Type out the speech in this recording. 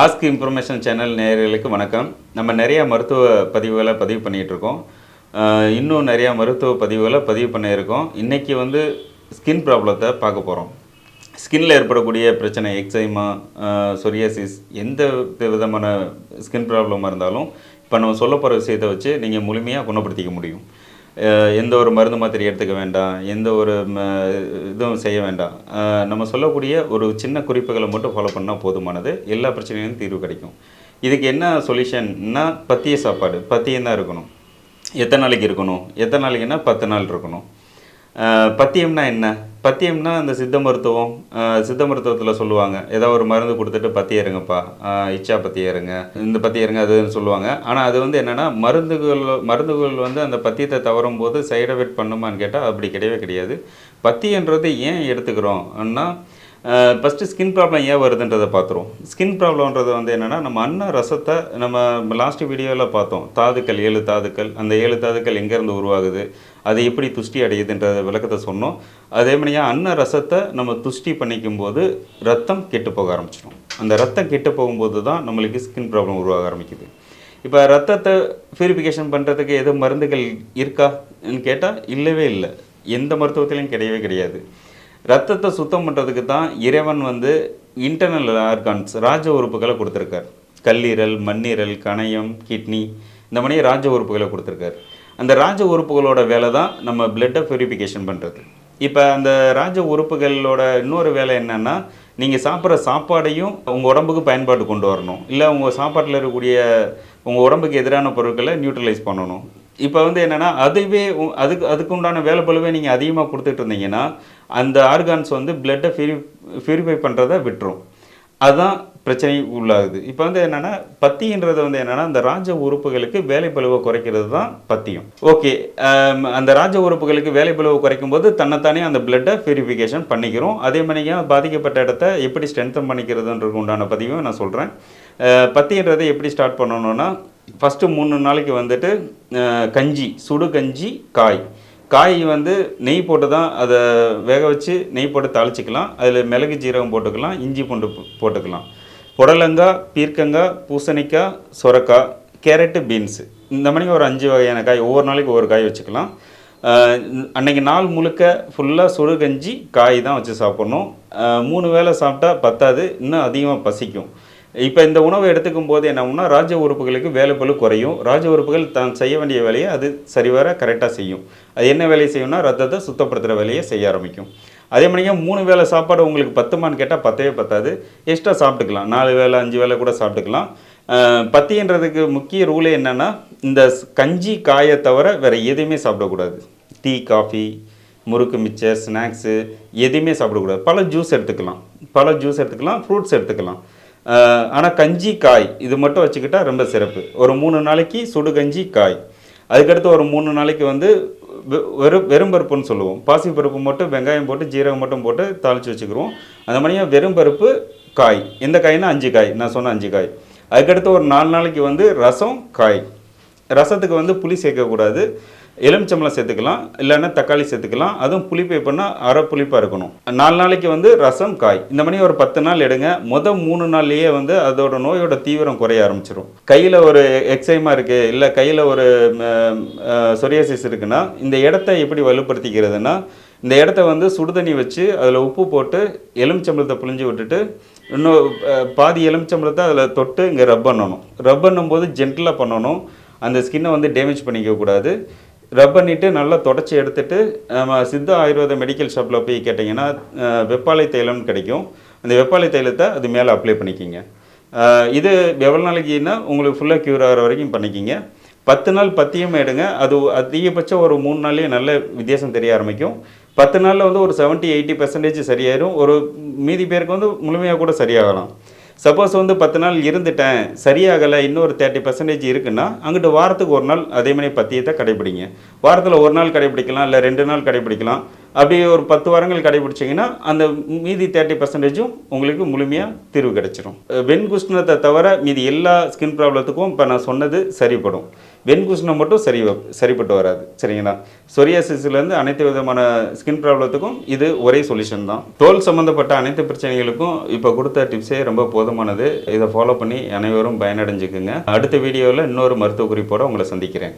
Ask information channel நேயர்களுக்கு வணக்கம். நம்ம நிறைய மருத்துவ பதிவுகளை பதிவு பண்ணிகிட்டு இருக்கோம் இன்னும் நிறையா மருத்துவ பதிவுகளை பதிவு பண்ணியிருக்கோம். இன்றைக்கி வந்து ஸ்கின் ப்ராப்ளத்தை பார்க்க போகிறோம் ஸ்கின்ல ஏற்படக்கூடிய பிரச்சனை எக்ஸைமா சொரியாசிஸ் எந்த விதமான ஸ்கின் ப்ராப்ளமாக இருந்தாலும் இப்போ நம்ம சொல்ல போகிற விஷயத்தை வச்சு நீங்கள் முழுமையாக குணப்படுத்திக்க முடியும். எந்த ஒரு மருந்து மாத்திரை எடுத்துக்க வேண்டாம் எந்த ஒரு ம, இதுவும் செய்ய வேண்டாம். நம்ம சொல்லக்கூடிய ஒரு சின்ன குறிப்புகளை மட்டும் ஃபாலோ பண்ணால் போதுமானது. எல்லா பிரச்சனையும் தீர்வு கிடைக்கும். இதுக்கு என்ன சொல்யூஷன்னா பத்திய சாப்பாடு. பத்தியம் தான் இருக்கணும். எத்தனை நாளைக்கு இருக்கணும்? எத்தனை நாளைக்குன்னா பத்து நாள் இருக்கணும். பத்தியம்னா என்ன? பத்தியம்னா இந்த சித்த மருத்துவம் சித்த மருத்துவத்தில் சொல்லுவாங்க. ஏதோ ஒரு மருந்து கொடுத்துட்டு பத்தியருங்கப்பா இச்சா பத்தியருங்க இந்த பத்தி இருங்க அதுன்னு சொல்லுவாங்க. ஆனால் அது வந்து என்னென்னா மருந்துகள் மருந்துகள் வந்து அந்த பத்தியத்தை தவறும் போது சைடு எஃபெக்ட் பண்ணுமான்னு கேட்டால் அப்படி கிடையவே கிடையாது. பத்தியன்றது ஏன் எடுத்துக்கிறோம்னா ஃபஸ்ட்டு ஸ்கின் ப்ராப்ளம் ஏன் வருதுன்றதை பார்த்துருவோம். ஸ்கின் ப்ராப்ளம்ன்றது வந்து என்னென்னா நம்ம அன்ன ரசத்தை நம்ம லாஸ்ட் வீடியோவில் பார்த்தோம். தாதுக்கள் ஏழு தாதுக்கள் அந்த ஏழு தாதுக்கள் எங்கேருந்து உருவாகுது அது எப்படி துஷ்டி அடையுதுன்ற விளக்கத்தை சொன்னோம். அதே மாதிரியா அன்ன ரசத்தை நம்ம துஷ்டி பண்ணிக்கும் போது ரத்தம் கெட்டு போக ஆரம்பிச்சிடும். அந்த ரத்தம் கெட்டு போகும்போது தான் நம்மளுக்கு ஸ்கின் ப்ராப்ளம் உருவாக ஆரம்பிக்குது. இப்போ ரத்தத்தை பியூரிஃபிகேஷன் பண்ணுறதுக்கு எதுவும் மருந்துகள் இருக்கான்னு கேட்டால் இல்லவே இல்லை. எந்த மருத்துவத்திலையும் கிடையவே கிடையாது. ரத்தத்தை சுத்தம் பண்ணுறதுக்கு தான் இறைவன் வந்து இன்டர்னல் ஆர்கான்ஸ் ராஜ உறுப்புகளை கொடுத்துருக்கார். கல்லீரல் மண்ணீரல் கணையம் கிட்னி இந்த மாதிரி ராஜ உறுப்புகளை கொடுத்துருக்காரு. அந்த ராஜ உறுப்புகளோட வேலை தான் நம்ம பிளட்டை பியூரிஃபிகேஷன் பண்ணுறது இப்போ அந்த ராஜ உறுப்புகளோட இன்னொரு வேலை என்னென்னா நீங்கள் சாப்பிட்ற சாப்பாடையும் உங்கள் உடம்புக்கு பயன்பாடு கொண்டு வரணும். இல்லை உங்கள் சாப்பாட்டில் இருக்கக்கூடிய உங்கள் உடம்புக்கு எதிரான பொருட்களை நியூட்ரலைஸ் பண்ணணும். இப்போ வந்து என்னென்னா அதுவே அதுக்கு அதுக்கு உண்டான வேலை பழுவே நீங்கள் அதிகமாக கொடுத்துட்டு இருந்தீங்கன்னா அந்த ஆர்கான்ஸ் வந்து பிளட்டை ஃபியூரி பியூரிஃபை பண்ணுறதை விட்டுரும் அதுதான் பிரச்சனை உள்ளாகுது. இப்போ வந்து என்னென்னா பத்தின்றது வந்து என்னென்னா அந்த ராஜ உறுப்புகளுக்கு வேலை பழுவை குறைக்கிறது தான் பத்தியம். ஓகே அந்த ராஜ உறுப்புகளுக்கு வேலை பழுவை குறைக்கும் போது தன்னைத்தானே அந்த பிளட்டை பியூரிஃபிகேஷன் பண்ணிக்கிறோம். அதே மாதிரி பாதிக்கப்பட்ட இடத்த எப்படி ஸ்ட்ரென்தன் பண்ணிக்கிறதுன்றது உண்டான பதிவும் நான் சொல்கிறேன் பத்தின்றதை எப்படி ஸ்டார்ட் பண்ணணும்னா ஃபஸ்ட்டு மூணு நாளைக்கு வந்துட்டு கஞ்சி சுடு கஞ்சி காய். காய் வந்து நெய் போட்டு தான் அதை வேக வச்சு நெய் போட்டு தாளிச்சிக்கலாம். அதில் மிளகு ஜீரகம் போட்டுக்கலாம் இஞ்சி பூண்டு போட்டுக்கலாம். புடலங்காய் பீர்க்கங்காய் பூசணிக்காய் சுரக்காய் கேரட்டு பீன்ஸு. இந்த மாதிரி ஒரு அஞ்சு வகையான காய் ஒவ்வொரு நாளைக்கு ஒவ்வொரு காய் வச்சுக்கலாம். அன்னைக்கு நாள் முழுக்க ஃபுல்லாக சுடு கஞ்சி காய் தான் வச்சு சாப்பிட்ணும். மூணு வேளை சாப்பிட்டா பத்தாது இன்னும் அதிகமாக பசிக்கும். இப்போ இந்த உணவை எடுத்துக்கும் போது என்ன ராஜ உறுப்புகளுக்கு வேலைப்பழு குறையும். ராஜ உறுப்புகள் தான் செய்ய வேண்டிய வேலையை அது சரிவர கரெக்டாக செய்யும். அது என்ன வேலையை செய்யும்னா ரத்தத்தை சுத்தப்படுத்துகிற வேலையை செய்ய ஆரம்பிக்கும். அதே மாதிரியே மூணு வேளை சாப்பாடு உங்களுக்கு பத்துமான்னு கேட்டால் பத்தவே பத்தாது. எக்ஸ்ட்ரா சாப்பிட்டுக்கலாம். நாலு வேளை அஞ்சு வேளை கூட சாப்பிட்டுக்கலாம். பத்தின்றதுக்கு முக்கிய ரூலே என்னென்னா இந்த ஸ்- கஞ்சி காயை தவிர வேறு எதுவுமே சாப்பிடக்கூடாது. Tea coffee murukku mixture snacks எதுவுமே சாப்பிடக்கூடாது. பல ஜூஸ் எடுத்துக்கலாம். பல ஜூஸ் எடுத்துக்கலாம். ஃப்ரூட்ஸ் எடுத்துக்கலாம். ஆனால் கஞ்சி காய் இது மட்டும் வச்சுக்கிட்டா ரொம்ப சிறப்பு. ஒரு மூணு நாளைக்கு சுடு கஞ்சி காய். அதுக்கடுத்து ஒரு மூணு நாளைக்கு வந்து வெ- வெறும் வெறும் பருப்புன்னு சொல்லுவோம். பாசி பருப்பு மட்டும் வெங்காயம் போட்டு ஜீரகம் மட்டும் போட்டு தாளித்து வச்சுக்கிறோம் அந்த மாதிரியா வெறும் பருப்பு காய். எந்த காய்னா அஞ்சு காய். நான் சொன்ன அஞ்சு காய். அதுக்கடுத்து ஒரு நாலு நாளைக்கு வந்து ரசம் காய். ரசத்துக்கு வந்து புளி சேர்க்கக்கூடாது. எலுமிச்சம்பளம் சேர்த்துக்கலாம். இல்லைன்னா தக்காளி சேர்த்துக்கலாம். அதுவும் புளிப்பை பண்ணால் அரை புளிப்பாக இருக்கணும். நாலு நாளைக்கு வந்து ரசம் காய். இந்த மாதிரி ஒரு பத்து நாள் எடுங்க. மொதல் மூணு நாள்லேயே வந்து அதோட நோயோட தீவிரம் குறைய ஆரம்பிச்சிடும் கையில் ஒரு எக்ஸைமா இருக்குது இல்லை கையில் ஒரு சொரியாசிஸ் இருக்குன்னா இந்த இடத்த எப்படி வலுப்படுத்திக்கிறதுனா இந்த இடத்த வந்து சுடுதண்ணி வச்சு அதில் உப்பு போட்டு எலுமிச்சம்பளத்தை புழிஞ்சு விட்டுட்டு இன்னும் பாதி எலுமிச்சம்பழத்தை அதில் தொட்டு இங்கே ரப் பண்ணணும். ரப் பண்ணும்போது ஜென்டலாக பண்ணணும். அந்த ஸ்கின்னை வந்து டேமேஜ் பண்ணிக்க கூடாது. ரப் பண்ணிவிட்டு நல்லா தொடச்சி எடுத்துட்டு நம்ம சித்த ஆயுர்வேத மெடிக்கல் ஷாப்பில் போய் கேட்டிங்கன்னா வெப்பாலை தைலம்னு கிடைக்கும். அந்த வெப்பாலை தைலத்தை அது மேலே அப்ளை பண்ணிக்கிங்க. இது எவ்வளோ நாளைக்குன்னா உங்களுக்கு ஃபுல்லாக க்யூர் ஆகிற வரைக்கும் பண்ணிக்கிங்க. பத்து நாள் பத்தியம் எடுங்க. அது அதிகபட்சம் ஒரு மூணு நாள்லேயே நல்ல வித்தியாசம் தெரிய ஆரம்பிக்கும். பத்து நாளில் வந்து ஒரு 70 எயிட்டி பர்சன்டேஜ் சரியாயிரும். ஒரு மீதி பேருக்கு வந்து முழுமையாக கூட சரியாகலாம். சப்போஸ் வந்து பத்து நாள் இருந்துட்டேன் சரியாகலை இன்னொரு தேர்ட்டி பர்சன்டேஜ் இருக்குன்னா அங்கிட்டு வாரத்துக்கு ஒரு நாள் அதே மாதிரி பத்தியத்தை கடைபிடிங்க வாரத்தில் ஒரு நாள் கடைபிடிக்கலாம் இல்லை ரெண்டு நாள் கடைபிடிக்கலாம் அப்படி ஒரு பத்து வாரங்கள் கடைபிடிச்சிங்கன்னா அந்த மீதி தேர்ட்டி பர்சன்டேஜும் உங்களுக்கு முழுமையாக தீர்வு கிடைச்சிரும். வெண்குஷ்ணத்தை தவிர மீதி எல்லா ஸ்கின் ப்ராப்ளத்துக்கும் இப்போ நான் சொன்னது சரிப்படும். வெண்குஷ்ணம் மட்டும் சரி சரிப்பட்டு வராது. சரிங்களா? சொரியாசிஸ்லேருந்து அனைத்து விதமான ஸ்கின் ப்ராப்ளத்துக்கும் இது ஒரே சொல்யூஷன் தான். தோல் சம்மந்தப்பட்ட அனைத்து பிரச்சனைகளுக்கும் இப்போ கொடுத்த டிப்ஸே ரொம்ப போதுமானது. இதை ஃபாலோ பண்ணி அனைவரும் பயனடைஞ்சுக்குங்க. அடுத்த வீடியோவில் இன்னொரு மருத்துவ குறிப்போடு உங்களை சந்திக்கிறேன்.